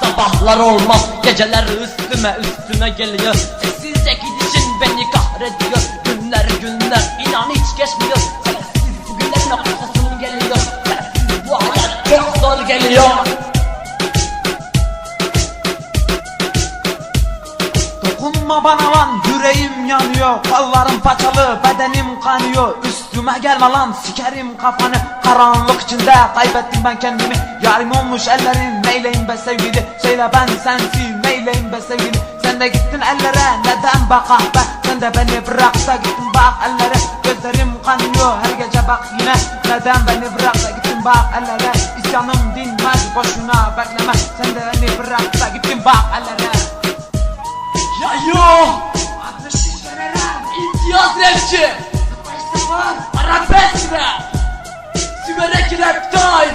sabahlar olmaz. Geceler üstüme üstüme geliyor. Sessizce gidişin beni kahrediyor. Günler günler inan hiç geçmiyor. Sensiz bugünlerin ortasın geliyor. Sensiz bu hayat çok zor geliyor. Dokunma bana lan yüreğim yanıyor. Kollarım paçalı kanıyor Üstüme gelme lan sikerim kafanı. Karanlık içinde kaybettim ben kendimi. Yarim olmuş ellerin neyleyim be sevgili? Söyle ben sensin neyleyim be sevgili? Sen de gittin ellere neden bak ah be? Sen de beni bırak da gittin bak ellere. Gözlerim kanıyor her gece bak yine. Neden beni bırak da gittin bak ellere? İsyanım dinmez boşuna bekleme. Sen de beni bırak da gittin bak ellere. Ya yo! İmtiyaz rapçi! Belki time